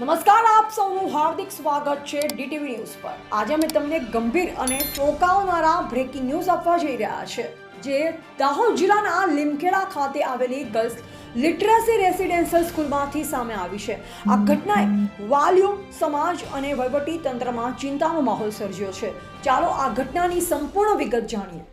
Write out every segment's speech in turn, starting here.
નમસ્કાર, આપ સૌનું હાર્દિક સ્વાગત છે ડીટીવી ન્યૂઝ પર. આજે અમે તમને ગંભીર અને ચોંકાવનારા બ્રેકિંગ ન્યૂઝ આપવા જઈ રહ્યા છે, જે દાહોદ જિલ્લાના લીમખેડા ખાતે આવેલી ગર્લ્સ લિટરસી રેસિડેન્શિયલ સ્કૂલમાંથી સામે આવી છે. આ ઘટનાએ વાલીઓ, સમાજ અને વહીવટી તંત્રમાં ચિંતાનો માહોલ સર્જ્યો છે. ચાલો આ ઘટનાની સંપૂર્ણ વિગત જાણીએ.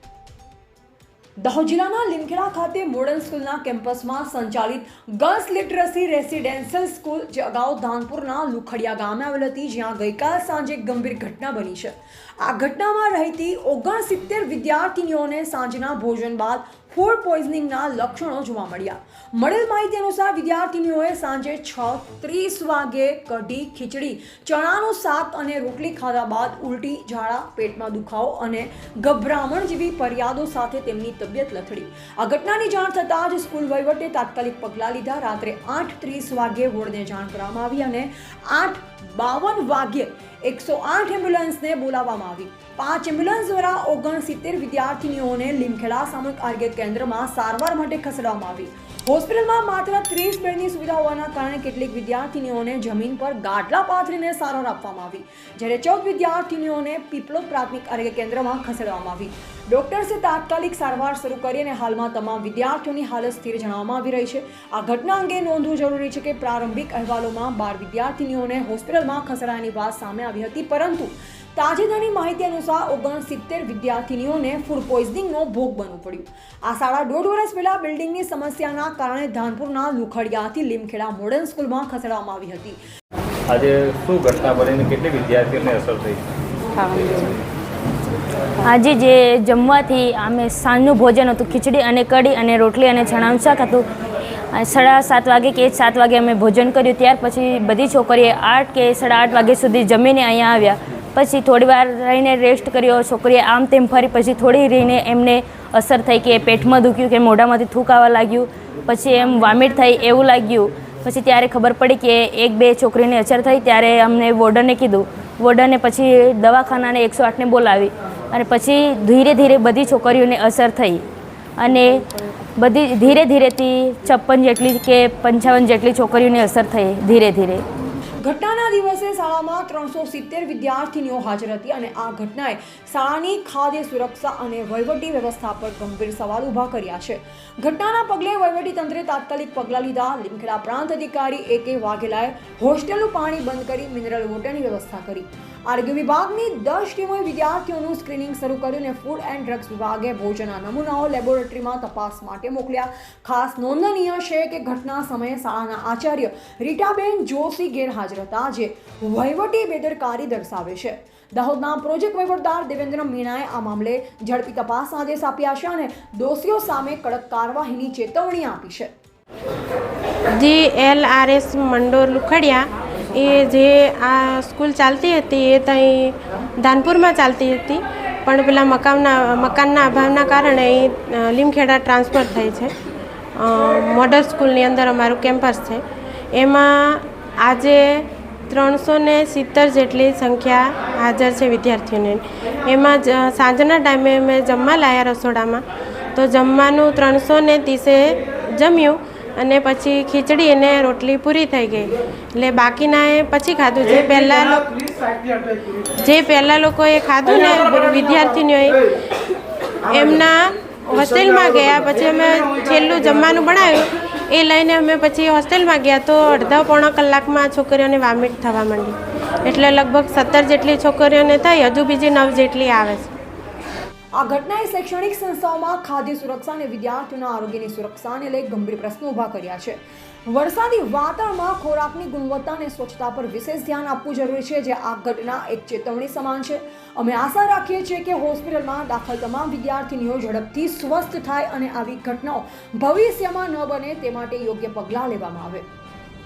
દાહોદ જિલ્લાના લીમખેડા ખાતે મોડર્ન સ્કૂલના કેમ્પસમાં સંચાલિત ગર્લ્સ લિટરસી રેસિડેન્શિયલ સ્કૂલ, જે અગાઉ ધાનપુરના લુખડિયા ગામે આવેલ હતી, જ્યાં ગઈકાલ સાંજે ગંભીર ઘટના બની છે. આ ઘટનામાં રહેતી ઓગણસિત્તેર વિદ્યાર્થીનીઓને સાંજના ભોજન બાદ ફૂડ પોઈઝનિંગના લક્ષણો જોવા મળ્યા. મળેલ માહિતી અનુસાર વિદ્યાર્થીનીઓએ સાંજે છ ત્રીસ વાગે કઢી, ખીચડી, ચણાનું શાક અને રોટલી ખાધા બાદ ઉલટી ઝાડા, પેટમાં દુખાવો અને ગભરામણ જેવી ફરિયાદો સાથે તેમની તબિયત લથડી. આ ઘટનાની જાણ થતાં જ સ્કૂલ વહીવટે તાત્કાલિક પગલાં લીધા. રાત્રે આઠ ત્રીસ વાગ્યે વોર્ડને જાણ કરવામાં આવી અને આઠ બાવન વાગ્યે એકસો આઠ એમ્બ્યુલન્સને બોલાવવામાં આવી. પાંચ એમ્બ્યુલન્સ દ્વારા ઓગણસિત્તેર વિદ્યાર્થીનીઓને લીમખેડા સામૂહિક આરોગ્ય કેન્દ્રમાં સારવાર માટે ખસેડવામાં આવી. હોસ્પિટલમાં માત્ર ત્રીસ બેડની સુવિધા હોવાના કારણે કેટલીક વિદ્યાર્થીનીઓને જમીન પર ગાટલા પાથરીને સારવાર આપવામાં આવી, જ્યારે ચૌદ વિદ્યાર્થીનીઓને પીપળો પ્રાથમિક આરોગ્ય કેન્દ્રમાં ખસેડવામાં આવી. ડોક્ટર્સે તાત્કાલિક સારવાર શરૂ કરી અને હાલમાં તમામ વિદ્યાર્થીઓની હાલત સ્થિર જણાવવામાં આવી રહી છે. આ ઘટના અંગે નોંધવું જરૂરી છે કે પ્રારંભિક અહેવાલોમાં બાર વિદ્યાર્થીનીઓને હોસ્પિટલમાં ખસેડાયાની વાત સામે આવી હતી પરંતુ તાજેતરની માહિતી અનુસાર ઓગણસિત્તેર વિદ્યાર્થીનીઓને ફૂડ પોઈઝનિંગનો ભોગ બનવું પડ્યું. આ સાડા દોઢ વર્ષ પહેલા બિલ્ડિંગની સમસ્યાના કારણે ધાનપુરના લુખડિયાથી લીમખેડા મોડર્ન સ્કૂલમાં ખસેડવામાં આવી હતી. આજે શું ઘટના બની કેટલી વિદ્યાર્થીઓને અસર થઈ? આજે જે જમવાથી અમે સાંજનું ભોજન હતું, ખીચડી અને કઢી અને રોટલી અને ચણાનું શાક હતું. સાડા સાત વાગે કે સાત વાગે અમે ભોજન કર્યું. ત્યાર પછી બધી છોકરીએ આઠ કે સાડા આઠ વાગે સુધી જમીને અહીંયા આવ્યા. પછી થોડી વાર રહીને રેસ્ટ કર્યો. છોકરીએ આમ તેમ ફરી પછી થોડી રહીને એમને અસર થઈ કે પેટમાં દુખ્યું કે મોઢામાંથી થૂક આવવા લાગ્યું. પછી એમ વામિટ થઈ એવું લાગ્યું. પછી ત્યારે ખબર પડી કે એક બે છોકરીને અસર થઈ. ત્યારે અમને વોર્ડને કીધું વોર્ડને પછી દવાખાનાને એકસો આઠને બોલાવી અને પછી ધીરે ધીરે બધી છોકરીઓને અસર થઈ. અને બધી ધીરે ધીરેથી છપ્પન જેટલી કે પંચાવન જેટલી છોકરીઓને અસર થઈ ધીરે ધીરે. ઘટનાના દિવસે શાળામાં ત્રણસો સિત્તેર વિદ્યાર્થીનીઓ હાજર હતી અને આ ઘટનાએ શાળાની ખાદ્ય સુરક્ષા અને વહીવટી વ્યવસ્થા પર ગંભીર સવાલ ઊભા કર્યા છે. ઘટનાના પગલે તંત્રે તાત્કાલિક પગલાં લીધા. લીમખેડા પ્રાંત અધિકારી એ કે વાઘેલાએ હોસ્ટેલનું પાણી બંધ કરી મિનરલ વોટરની વ્યવસ્થા કરી. આરોગ્ય વિભાગની દસ ટીમોએ વિદ્યાર્થીઓનું સ્ક્રીનિંગ શરૂ કર્યું અને ફૂડ એન્ડ ડ્રગ્સ વિભાગે ભોજનના નમૂનાઓ લેબોરેટરીમાં તપાસ માટે મોકલ્યા. ખાસ નોંધનીય છે કે ઘટના સમયે શાળાના આચાર્ય રીટાબેન જોશી ગેરહાજર હતા, જે વહીવટી બેદરકારી દર્શાવે છે. દાહોદના પ્રોજેક્ટ વહીવટદાર દેવેન્દ્ર મીણાએ આ મામલે ઝડપી તપાસ આદેશ આપ્યા છે અને દોષીઓ સામે કડક કાર્યવાહીની ચેતવણી આપી છે. G L R S Mandor Lukhadiya એ જે આ સ્કૂલ ચાલતી હતી એ ત્યાં ધાનપુરમાં ચાલતી હતી. પણ પેલા મકાનના મકાનના અભાવના કારણે એ લીમખેડા ટ્રાન્સફર થઈ છે. મોડલ સ્કૂલની અંદર અમારું કેમ્પસ છે. એમાં આજે ત્રણસો ને સિત્તેર જેટલી સંખ્યા હાજર છે વિદ્યાર્થીઓની. એમાં જ સાંજના ટાઈમે અમે જમવા લાયા રસોડામાં. તો જમવાનું ત્રણસો ને ત્રીસે જમ્યું અને પછી ખીચડી અને રોટલી પૂરી થઈ ગઈ. એટલે બાકીના એ પછી ખાધું. જે પહેલાં જે પહેલાં લોકોએ ખાધું ને વિદ્યાર્થીનીઓએ, એમના હોસ્ટેલમાં ગયા. પછી અમે છેલ્લું જમવાનું બનાવ્યું. એ લઈને અમે પછી હોસ્ટેલમાં ગયા તો અડધા પોણા કલાકમાં છોકરીઓને વામિટ થવા માંડી. એટલે લગભગ સત્તર જેટલી છોકરીઓને થઈ હજુ બીજી નવ જેટલી આવે છે. આ ઘટનાએ શૈક્ષણિક સંસ્થાઓમાં ખાદ્ય સુરક્ષા અને વિદ્યાર્થીઓના આરોગ્યની સુરક્ષાને લઈ ગંભીર પ્રશ્નો ઊભા કર્યા છે. વરસાદી વાતાવરણમાં ખોરાકની ગુણવત્તા અને સ્વચ્છતા પર વિશેષ ધ્યાન આપવું જરૂરી છે, જે આ ઘટના એક ચેતવણી સમાન છે. અમે આશા રાખીએ છીએ કે હોસ્પિટલમાં દાખલ તમામ વિદ્યાર્થીનીઓ ઝડપથી સ્વસ્થ થાય અને આવી ઘટનાઓ ભવિષ્યમાં ન બને તે માટે યોગ્ય પગલાં લેવામાં આવે.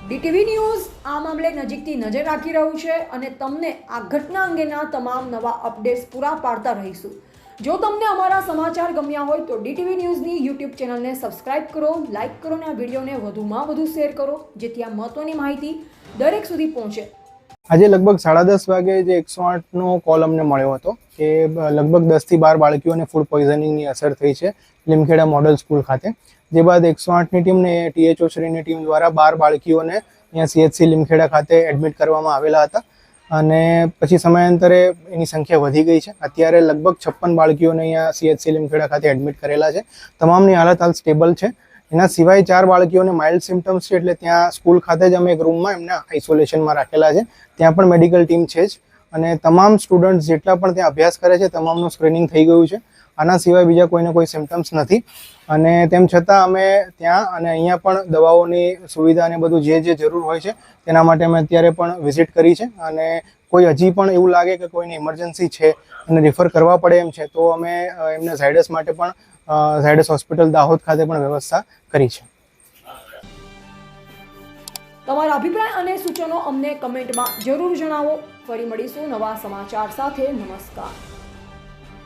ડીટીવી ન્યૂઝ આ મામલે નજીકથી નજર રાખી રહ્યું છે અને તમને આ ઘટના અંગેના તમામ નવા અપડેટ્સ પૂરા પાડતા રહીશું. જો તમને અમારા સમાચાર ગમ્યા હોય તો ડીટીવી ન્યૂઝની યુટ્યુબ ચેનલને સબસ્ક્રાઇબ કરો, લાઇક કરો અને આ વિડીયોને વધુમાં વધુ શેર કરો, જેથી આ મહત્વની માહિતી દરેક સુધી પહોંચે. આજે લગભગ સાડા દસ વાગે જે એકસો આઠનો કોલ અમને મળ્યો હતો કે લગભગ દસથી બાર બાળકીઓને ફૂડ પોઈઝનિંગની અસર થઈ છે લીમખેડા મોડલ સ્કૂલ ખાતે. જે બાદ એકસો આઠની ટીમને ટીએચઓ શ્રીની ટીમ દ્વારા બાર બાળકીઓને અહીંયા સીએચસી લીમખેડા ખાતે એડમિટ કરવામાં આવેલા હતા. અને પછી સમયાંતરે એની સંખ્યા વધી ગઈ છે. અત્યારે લગભગ છપ્પન બાળકીઓને અહીંયા સીએચસી લીમખેડા ખાતે એડમિટ કરેલા છે. તમામની હાલત હાલ સ્ટેબલ છે. એના સિવાય ચાર બાળકીઓને માઇલ્ડ સિમ્ટમ્સ છે એટલે ત્યાં સ્કૂલ ખાતે જ અમે એક રૂમમાં એમને આઇસોલેશનમાં રાખેલા છે. ત્યાં પણ મેડિકલ ટીમ છે જ. અને તમામ સ્ટુડન્ટ્સ જેટલા પણ ત્યાં અભ્યાસ કરે છે, તમામનું સ્ક્રીનિંગ થઈ ગયું છે. આના સિવાય બીજા કોઈને કોઈ સિમ્ટમ્સ નથી. અને તેમ છતાં અમે ત્યાં અને અહીંયા પણ દવાઓની સુવિધા અને બધું જે જે જરૂર હોય છે, તેના માટે અમે અત્યારે પણ વિઝિટ કરી છે. અને કોઈ હજી પણ એવું લાગે કે કોઈને ઇમરજન્સી છે અને રિફર કરવા પડે એમ છે, તો અમે એમને ઝાયડસ માટે પણ ઝાયડસ હોસ્પિટલ દાહોદ ખાતે પણ વ્યવસ્થા કરી છે. તમારા અભિપ્રાય અને સૂચનો અમને કમેન્ટમાં જરૂર જણાવો. ફરી મળીશું નવા સમાચાર સાથે. નમસ્કાર.